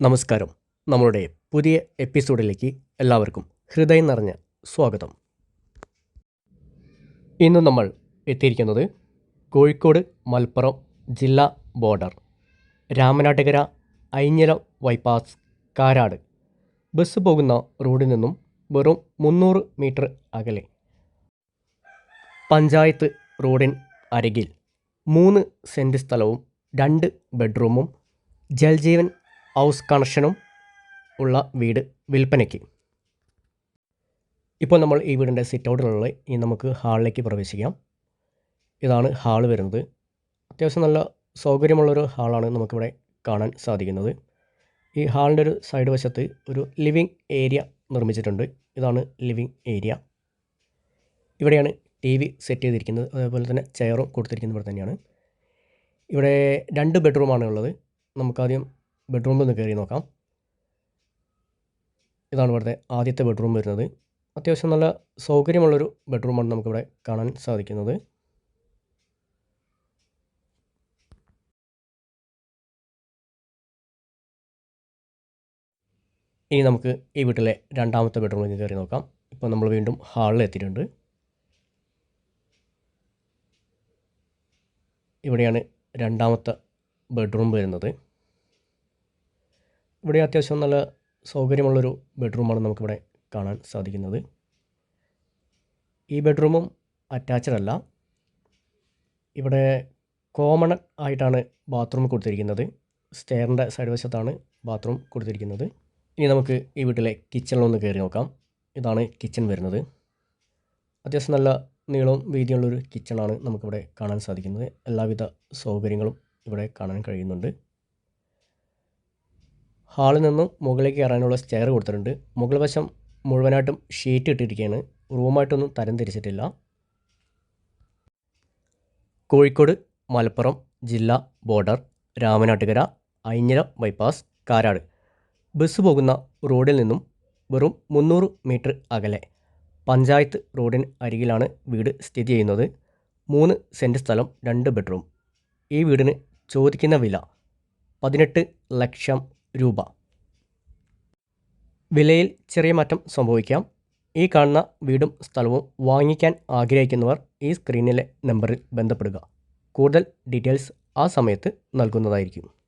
നമസ്കാരം. നമ്മളുടെ പുതിയ എപ്പിസോഡിലേക്ക് എല്ലാവർക്കും ഹൃദയം നിറഞ്ഞ സ്വാഗതം. ഇന്ന് നമ്മൾ എത്തിയിരിക്കുന്നത് കോഴിക്കോട് മലപ്പുറം ജില്ലാ ബോർഡർ രാമനാട്ടുകര ഐഞ്ഞില വൈപ്പാസ് കാരാട്. ബസ് പോകുന്ന റോഡിൽ നിന്നും വെറും മുന്നൂറ് മീറ്റർ അകലെ. പഞ്ചായത്ത് റോഡിൻ അരികിൽ മൂന്ന് സെന്റ് സ്ഥലവും രണ്ട് ബെഡ്റൂമും ജൽജീവൻ ഹൗസ് കണക്ഷനും ഉള്ള വീട് വിൽപ്പനയ്ക്ക്. ഇപ്പോൾ നമ്മൾ ഈ വീടിന്റെ സിറ്റ് ഔട്ടിലുള്ള ഇനി നമുക്ക് ഹാളിലേക്ക് പ്രവേശിക്കാം. ഇതാണ് ഹാൾ വരുന്നത്. അത്യാവശ്യം നല്ല സൗകര്യമുള്ളൊരു ഹാളാണ് നമുക്കിവിടെ കാണാൻ സാധിക്കുന്നത്. ഈ ഹാളിന്റെ ഒരു സൈഡ് വശത്ത് ഒരു ലിവിങ് ഏരിയ നിർമ്മിച്ചിട്ടുണ്ട്. ഇതാണ് ലിവിങ് ഏരിയ ഇവിടെയാണ് ടി വി സെറ്റ് ചെയ്തിരിക്കുന്നത്. അതേപോലെ തന്നെ ചെയറും കൊടുത്തിരിക്കുന്നത് ഇവിടെ തന്നെയാണ്. ഇവിടെ രണ്ട് ബെഡ്റൂമാണ് ഉള്ളത്. നമുക്കാദ്യം ബെഡ്റൂമിൽ ഒന്ന് കയറി നോക്കാം. ഇതാണ് ഇവിടുത്തെ ആദ്യത്തെ ബെഡ്റൂം വരുന്നത്. അത്യാവശ്യം നല്ല സൗകര്യമുള്ളൊരു ബെഡ്റൂമാണ് നമുക്കിവിടെ കാണാൻ സാധിക്കുന്നത്. ഇനി നമുക്ക് ഈ വീട്ടിലെ രണ്ടാമത്തെ ബെഡ്റൂമിലേക്ക് കയറി നോക്കാം. ഇപ്പോൾ നമ്മൾ വീണ്ടും ഹാളിൽ എത്തിയിട്ടുണ്ട്. ഇവിടെയാണ് രണ്ടാമത്തെ ബെഡ്റൂം വരുന്നത്. ഇവിടെ അത്യാവശ്യം നല്ല സൗകര്യമുള്ളൊരു ബെഡ്റൂമാണ് നമുക്കിവിടെ കാണാൻ സാധിക്കുന്നത്. ഈ ബെഡ്റൂമും അറ്റാച്ച്ഡ് അല്ല. ഇവിടെ കോമൺ ആയിട്ടാണ് ബാത്റൂം കൊടുത്തിരിക്കുന്നത്. സ്റ്റെയറിന്റെ സൈഡ് വശത്താണ് ബാത്റൂം കൊടുത്തിരിക്കുന്നത്. ഇനി നമുക്ക് ഈ വീട്ടിലെ കിച്ചണിലൊന്ന് കയറി നോക്കാം. ഇതാണ് കിച്ചൺ വരുന്നത്. അത്യാവശ്യം നല്ല നീളവും വീതിയുള്ളൊരു കിച്ചണാണ് നമുക്കിവിടെ കാണാൻ സാധിക്കുന്നത്. എല്ലാവിധ സൗകര്യങ്ങളും ഇവിടെ കാണാൻ കഴിയുന്നുണ്ട്. ഹാളിൽ നിന്നും മുകളിലേക്ക് കയറാനുള്ള സ്റ്റെയർ കൊടുത്തിട്ടുണ്ട്. മുകൾ വശം മുഴുവനായിട്ടും ഷീറ്റ് ഇട്ടിരിക്കുകയാണ്. റൂമായിട്ടൊന്നും തരം തിരിച്ചിട്ടില്ല. കോഴിക്കോട് മലപ്പുറം ജില്ലാ ബോർഡർ രാമനാട്ടുകര ഐഞ്ഞര ബൈപ്പാസ് കാരാട്. ബസ് പോകുന്ന റോഡിൽ നിന്നും വെറും മുന്നൂറ് മീറ്റർ അകലെ പഞ്ചായത്ത് റോഡിന് അരികിലാണ് വീട് സ്ഥിതി ചെയ്യുന്നത്. മൂന്ന് സെന്റ് സ്ഥലം രണ്ട് ബെഡ്റൂം ഈ വീടിന് ചോദിക്കുന്ന വില പതിനെട്ട് ലക്ഷം രൂപ. വിലയിൽ ചെറിയ മാറ്റം സംഭവിക്കാം. ഈ കാണുന്ന വീടും സ്ഥലവും വാങ്ങിക്കാൻ ആഗ്രഹിക്കുന്നവർ ഈ സ്ക്രീനിലെ നമ്പറിൽ ബന്ധപ്പെടുക. കൂടുതൽ ഡീറ്റെയിൽസ് ആ സമയത്ത് നൽകുന്നതായിരിക്കും.